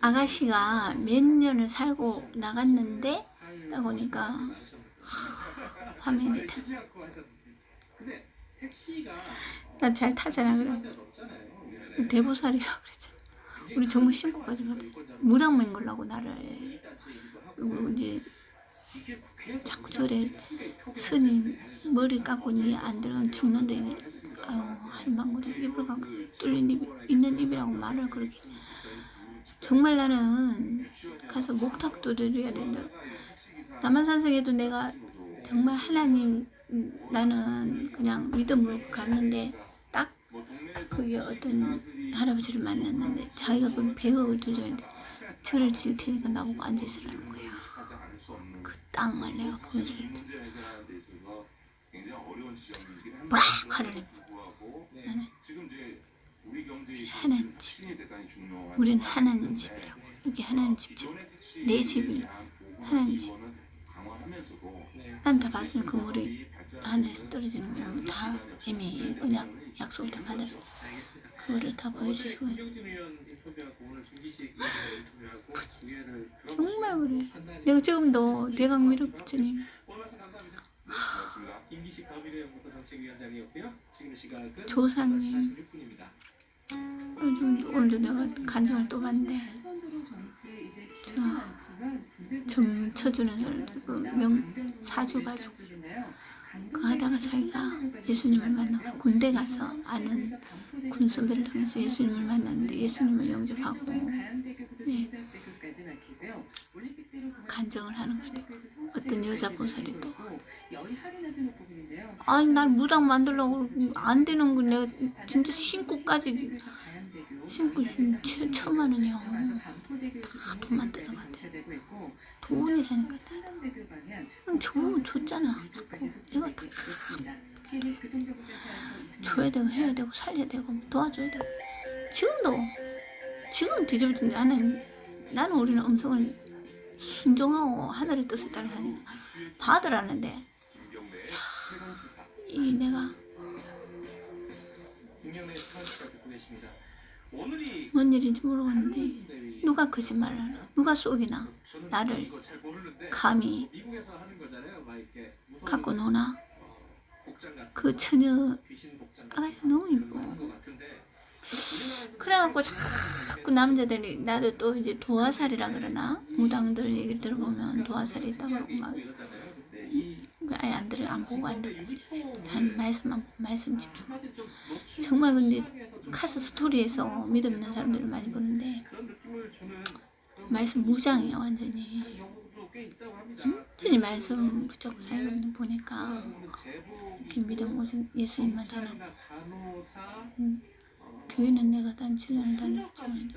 아가씨가 몇 년을 살고 나갔는데 딱 오니까 화면이 나잘 타잖아 그래. 대보살이라고 그랬잖아. 우리 정말 신고까지 받아. 무당맨 걸라고 나를. 그리고 이제 자꾸 저래 스님 머리 깎고 니안 들어가면 죽는데 아유 할망구리 입을 갖고 뚫린 입 있는 입이라고 말을 그렇게 정말 나는 가서 목탁 두드려야 된다. 남한산성에도 내가 정말 하나님 음, 나는 그냥 믿음으로 갔는데 딱 거기 어떤 할아버지를 만났는데 자기가 그 100억을 두줘야돼 절을 질 테니까 나보고 앉으시라는 거야. 그 땅을 내가 보여줄 때 브락 하려면서 나는 하나님 집 우리는 하나님 집이라고. 여기 하나님 집이내 집이 하나님 집. 난 다 봤어요. 그 물이 하늘에서 떨어지는 거다 이미 언약 약속을 다 받아서. 그거를 다 보여주시고. 정말 그래. 내가 지금도 대강 미륵주님 조상님 요즘 오늘도 내가 간증을 또 봤는데 점 쳐주는 사람들 그명 사주 가지고 그 하다가 자기가 예수님을 만나고 군대 가서 아는 군 선배를 통해서 예수님을 만났는데 예수님을 영접하고 예, 간증을 하는 거죠. 어떤 여자 보살이 또 아니 날 무당 만들려고 안 되는 거 내가 진짜 신고까지 신고 있으면 천- 천만 원이요. 다 돈만 뜯어간대. 돈이라니까. 그럼 줘, 줬잖아. 자꾸 내가 다 줘야 되고 해야 되고 살려야 되고 도와줘야 되고 지금도 지금 뒤집어진 나는 나는 우리는 음성을 순종하고 하늘의 뜻을 따라 사니까 받으라는데 이 내가. 뭔 일인지 모르겠는데 누가 거짓말을 누가 속이나? 나를 감히 갖고 노나? 그 처녀 아가씨 너무 이뻐. 그래갖고 자꾸 남자들이 나도 또 이제 도화살이라 그러나? 무당들 얘기 들어보면 도화살이 있다 그러고 막. 그 아예 안 들어 안 보고 안 듣고 한 말씀만 말씀 집중. 정말 근데 카스 스토리에서 믿음 있는 사람들을 많이 보는데 말씀 무장이에요 완전히. 완전히 말씀 붙잡고 살고 보니까 이렇게 믿음 오직 예수님만 전하 음, 교회는 내가 단 7년을 다녔지만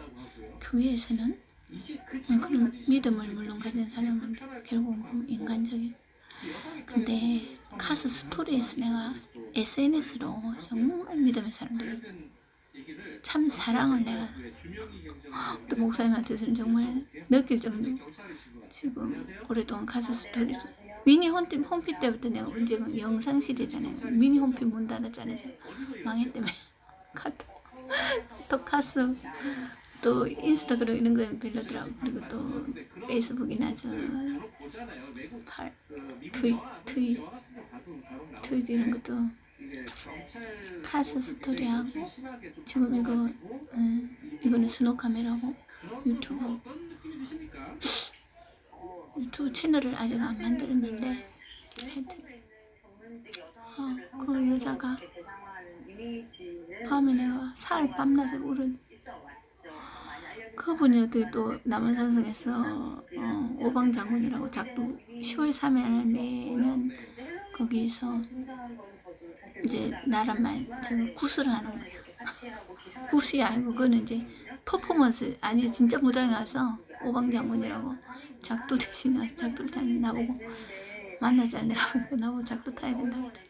교회에서는 음, 그런 믿음을 물론 가진 사람은 보면 인간적인 근데 카스 스토리에서 내가 SNS로 정말 믿음의 사람들 참 사랑을 내가 또 목사님한테서는 정말 느낄 정도 지금 오랫동안 카스 스토리도 미니 홈피, 홈피 때부터 내가 언제가 영상 시대잖아요. 미니 홈피 문 닫았잖아요. 망했다며 카톡 또 카스 또 인스타그램 이런 거 별로더라고. 그리고 또 페이스북이나 저 팔, 트윗 트윗 트윗 이런 것도 카스 스토리하고 지금 이거 음, 이거는 스노 카메라고 유튜브. 유튜브 채널을 아직 안 만들었는데 하여튼 어, 그 여자가 밤에 내가 사흘 밤낮을 울은 그분이 어떻게 또 남한산성에서 어, 오방장군이라고 작두 10월 3일 매는 거기서 이제 나라만 저 구슬을 하는 거야. 구슬이 아니고 그거는 이제 퍼포먼스 아니 진짜 무당에 와서 오방장군이라고 작두 대신 나 작두를 타는 나보고 만나자 내가 나보고 작두 타야 된다고 했잖아.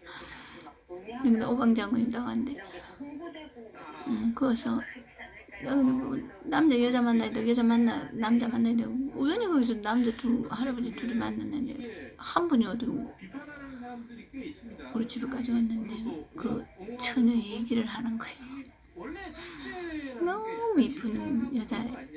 근데 오방장군이라고 하는데 음, 근데 뭐 남자 여자 만나야 돼 여자 만나 남자 만나야 되고 우연히 거기서 남자 둘 할아버지 둘이 만났는데 한 분이 어디고 우리 집에까지 왔는데 그 처녀 얘기를 하는 거예요. 너무 이쁜 여자